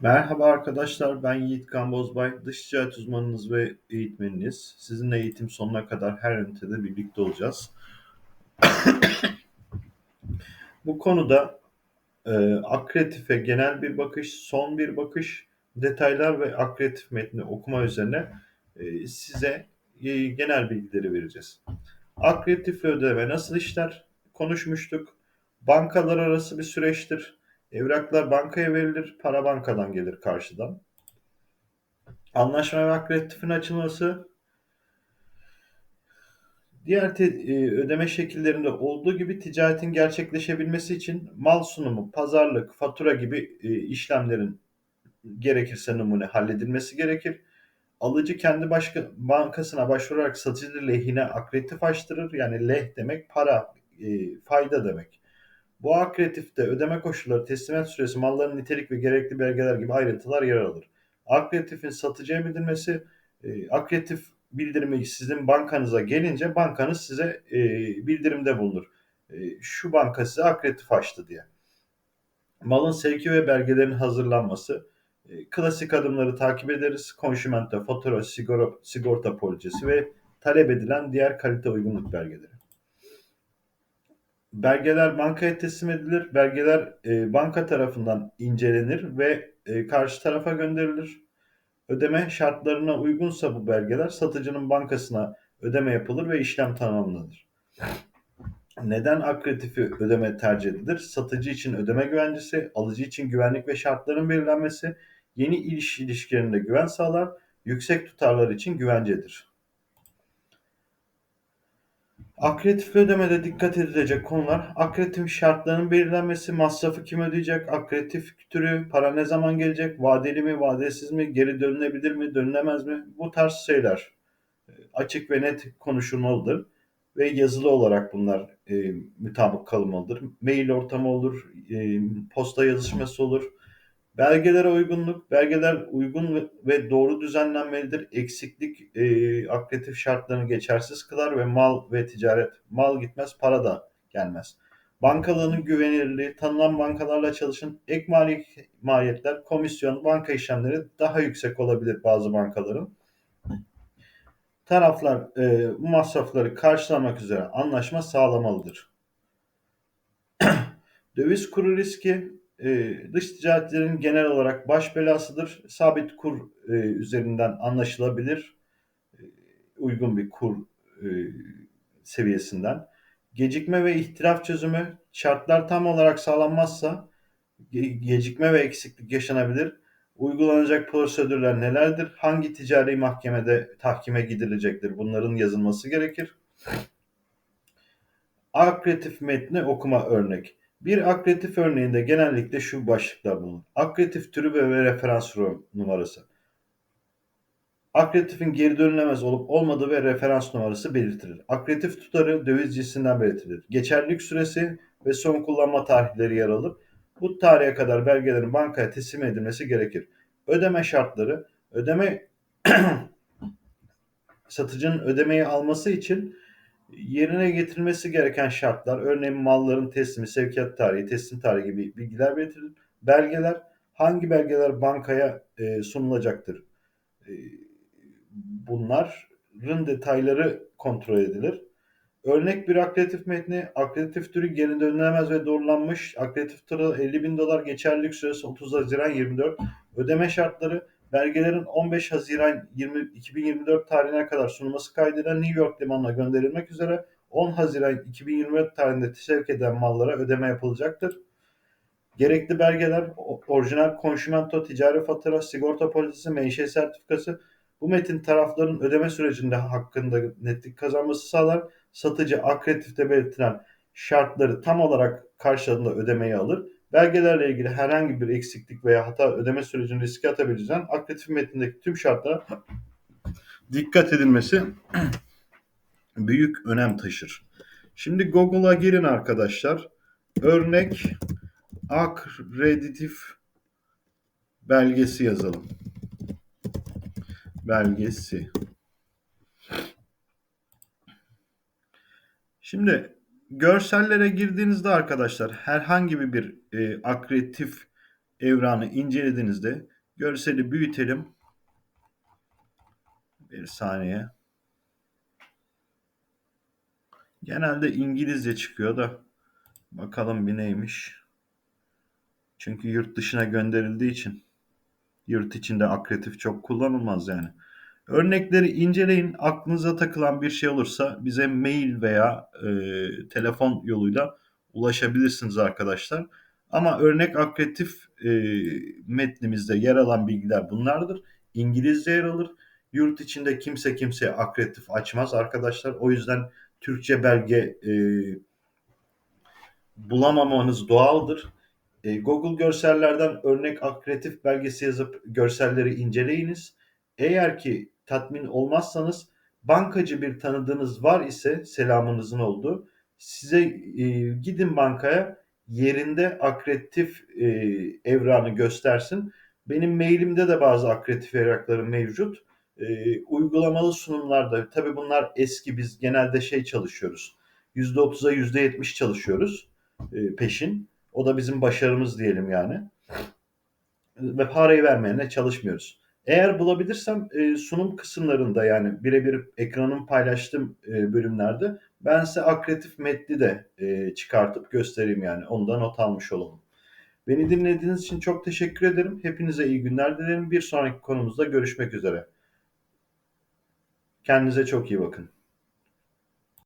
Merhaba arkadaşlar, ben Yiğit Bozbay, dış ticaret uzmanınız ve eğitmeniniz. Sizinle eğitim sonuna kadar her ünitede birlikte olacağız. Bu konuda e, akretife genel bir bakış, son bir bakış, detaylar ve akretif metni okuma üzerine e, size e, genel bilgileri vereceğiz. Akretif ödeme nasıl işler? Konuşmuştuk. Bankalar arası bir süreçtir. Evraklar bankaya verilir, para bankadan gelir karşıdan. Anlaşma ve akretifin açılması diğer te- e, ödeme şekillerinde olduğu gibi ticaretin gerçekleşebilmesi için mal sunumu, pazarlık, fatura gibi e, işlemlerin gerekirse numune halledilmesi gerekir. Alıcı kendi başka bankasına başvurarak satıcı lehine akretif açtırır. Yani leh demek para, e, fayda demek. Bu akretifte ödeme koşulları, teslimat süresi, malların nitelik ve gerekli belgeler gibi ayrıntılar yer alır. Akretifin satıcıya bildirmesi, e, akretif bildirimi sizin bankanıza gelince bankanız size e, bildirimde bulunur. E, şu banka size akretif açtı diye. Malın sevki ve belgelerin hazırlanması, e, klasik adımları takip ederiz. Konşimento, fatura, sigorta, sigorta policisi ve talep edilen diğer kalite uygunluk belgeleri. Belgeler bankaya teslim edilir. Belgeler e, banka tarafından incelenir ve e, karşı tarafa gönderilir. Ödeme şartlarına uygunsa bu belgeler satıcının bankasına ödeme yapılır ve işlem tamamlanır. Neden akredifi ödeme tercih edilir? Satıcı için ödeme güvencesi, alıcı için güvenlik ve şartların belirlenmesi, yeni iş ilişkilerinde güven sağlar, yüksek tutarlar için güvencedir. Akretif ödemede dikkat edilecek konular akretif şartlarının belirlenmesi, masrafı kim ödeyecek, akretif türü, para ne zaman gelecek, vadeli mi, vadesiz mi, geri dönülebilir mi, dönülemez mi? Bu tarz şeyler e, açık ve net konuşulmalıdır ve yazılı olarak bunlar e, mutabık kalmalıdır. Mail ortamı olur, e, posta yazışması olur. Belgelere uygunluk, belgeler uygun ve doğru düzenlenmelidir. Eksiklik e, akretif şartlarını geçersiz kılar ve mal ve ticaret, mal gitmez para da gelmez. Bankalığının güvenilirliği, tanınan bankalarla çalışın. Ek mali maliyetler, komisyon, banka işlemleri daha yüksek olabilir bazı bankaların. Taraflar e, bu masrafları karşılamak üzere anlaşma sağlamalıdır. Döviz kuru riski e, dış ticaretlerin genel olarak baş belasıdır. Sabit kur e, üzerinden anlaşılabilir. E, uygun bir kur e, seviyesinden. Gecikme ve ihtilaf çözümü şartlar tam olarak sağlanmazsa ge- gecikme ve eksiklik yaşanabilir. Uygulanacak prosedürler nelerdir? Hangi ticari mahkemede tahkime gidilecektir? Bunların yazılması gerekir. Akretif metni okuma örnek. Bir akretif örneğinde genellikle şu başlıklar bulunur. Akretif türü ve referans numarası. Akretifin geri dönülemez olup olmadığı ve referans numarası belirtilir. Akretif tutarı döviz cinsinden belirtilir. Geçerlilik süresi ve son kullanma tarihleri yer alır. Bu tarihe kadar belgelerin bankaya teslim edilmesi gerekir. Ödeme şartları, ödeme satıcının ödemeyi alması için yerine getirilmesi gereken şartlar, örneğin malların teslimi, sevkiyat tarihi, teslim tarihi gibi bilgiler belirtilir. Belgeler, hangi belgeler bankaya e, sunulacaktır? E, bunların detayları kontrol edilir. Örnek bir akreditif metni, akreditif türü geri dönülemez ve doğrulanmış, akreditif türü 50 bin dolar, geçerlilik süresi 30 Haziran 24, ödeme şartları, belgelerin 15 Haziran 20, 2024 tarihine kadar sunulması kaydıyla New York limanına gönderilmek üzere 10 Haziran 2024 tarihinde sevk eden mallara ödeme yapılacaktır. Gerekli belgeler, orijinal konşimento, ticari fatura, sigorta polisi, menşe sertifikası, bu metin tarafların ödeme sürecinde hakkında netlik kazanması sağlar. Satıcı akreditifte belirtilen şartları tam olarak karşılığında ödemeyi alır. Belgelerle ilgili herhangi bir eksiklik veya hata ödeme sürecini riske atabileceğinden akreditif metnindeki tüm şartlara dikkat edilmesi büyük önem taşır. Şimdi Google'a girin arkadaşlar. Örnek akreditif belgesi yazalım belgesi. Şimdi görsellere girdiğinizde arkadaşlar herhangi bir e, akretif evranı incelediğinizde görseli büyütelim. Bir saniye. Genelde İngilizce çıkıyor da bakalım bir neymiş. Çünkü yurt dışına gönderildiği için yurt içinde akretif çok kullanılmaz yani. Örnekleri inceleyin. Aklınıza takılan bir şey olursa bize mail veya e, telefon yoluyla ulaşabilirsiniz arkadaşlar. Ama örnek akretif e, metnimizde yer alan bilgiler bunlardır. İngilizce yer alır. Yurt içinde kimse kimseye akretif açmaz arkadaşlar. O yüzden Türkçe belge e, bulamamanız doğaldır. E, Google görsellerden örnek akretif belgesi yazıp görselleri inceleyiniz. Eğer ki tatmin olmazsanız bankacı bir tanıdığınız var ise selamınızın olduğu size e, gidin bankaya yerinde akretif e, evranı göstersin. Benim mailimde de bazı akretif evraklarım mevcut. E, uygulamalı sunumlarda tabi bunlar eski biz genelde şey çalışıyoruz. %30'a %70 çalışıyoruz e, peşin. O da bizim başarımız diyelim yani. Ve parayı vermeyene çalışmıyoruz. Eğer bulabilirsem e, sunum kısımlarında yani birebir ekranın paylaştığım e, bölümlerde ben size akretif metni de e, çıkartıp göstereyim yani. Ondan not almış olalım. Beni dinlediğiniz için çok teşekkür ederim. Hepinize iyi günler dilerim. Bir sonraki konumuzda görüşmek üzere. Kendinize çok iyi bakın.